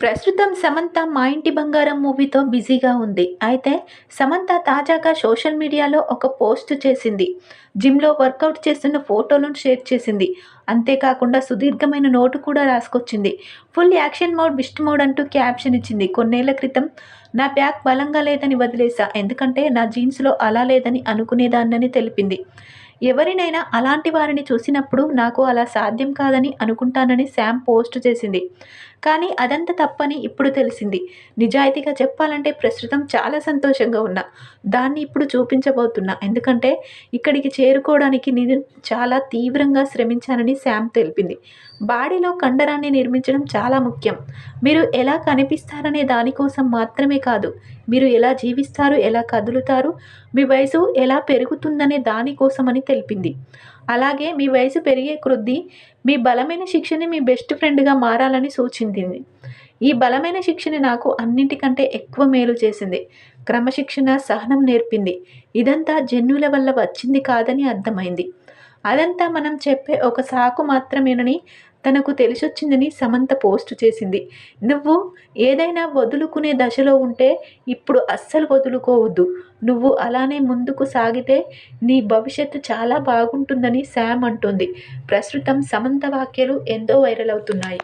ప్రస్తుతం సమంత మా ఇంటి బంగారం మూవీతో బిజీగా ఉంది. అయితే సమంత తాజాగా సోషల్ మీడియాలో ఒక పోస్ట్ చేసింది. జిమ్లో వర్కౌట్ చేస్తున్న ఫోటోలను షేర్ చేసింది. అంతేకాకుండా సుదీర్ఘమైన నోటు కూడా రాసుకొచ్చింది. Full action mode beast mode అంటూ క్యాప్షన్ ఇచ్చింది. కొన్నేళ్ళ క్రితం నా బ్యాక్ బలంగా లేదని వదిలేసా ఎందుకంటే నా జీన్స్లో అలా లేదని అనుకునేదాన్నని తెలిపింది. ఎవరినైనా అలాంటి వారిని చూసినప్పుడు నాకు అలా సాధ్యం కాదని అనుకుంటానని శామ్ పోస్ట్ చేసింది. కానీ అదంత తప్పని ఇప్పుడు తెలిసింది. నిజాయితీగా చెప్పాలంటే ప్రస్తుతం చాలా సంతోషంగా ఉన్నా. దాన్ని ఇప్పుడు చూపించబోతున్నా. ఎందుకంటే ఇక్కడికి చేరుకోవడానికి నేను చాలా తీవ్రంగా శ్రమించానని శామ్ తెలిపింది. బాడీలో కండరాన్ని నిర్మించడం చాలా ముఖ్యం. మీరు ఎలా కనిపిస్తారనే దానికోసం మాత్రమే కాదు మీరు ఎలా జీవిస్తారు ఎలా కదులుతారు మీ వయసు ఎలా పెరుగుతుందనే దానికోసమని తెలిపింది. అలాగే మీ వయసు పెరిగే కొద్దీ మీ బలమైన శిక్షని మీ బెస్ట్ ఫ్రెండ్గా మారాలని సూచించింది. ఈ బలమైన శిక్షణ నాకు అన్నింటికంటే ఎక్కువ మేలు చేసింది. క్రమశిక్షణ సహనం నేర్పింది. ఇదంతా జన్యుల వల్ల వచ్చింది కాదని అర్థమైంది. అదంతా మనం చెప్పే ఒక సాకు మాత్రమేనని తనకు తెలిసొచ్చిందని సమంత పోస్ట్ చేసింది. నువ్వు ఏదైనా వదులుకునే దశలో ఉంటే ఇప్పుడు అస్సలు వదులుకోవద్దు. నువ్వు అలానే ముందుకు సాగితే నీ భవిష్యత్తు చాలా బాగుంటుందని శామ్ అంటుంది. ప్రస్తుతం సమంత వాక్యాలు ఎంతో వైరల్ అవుతున్నాయి.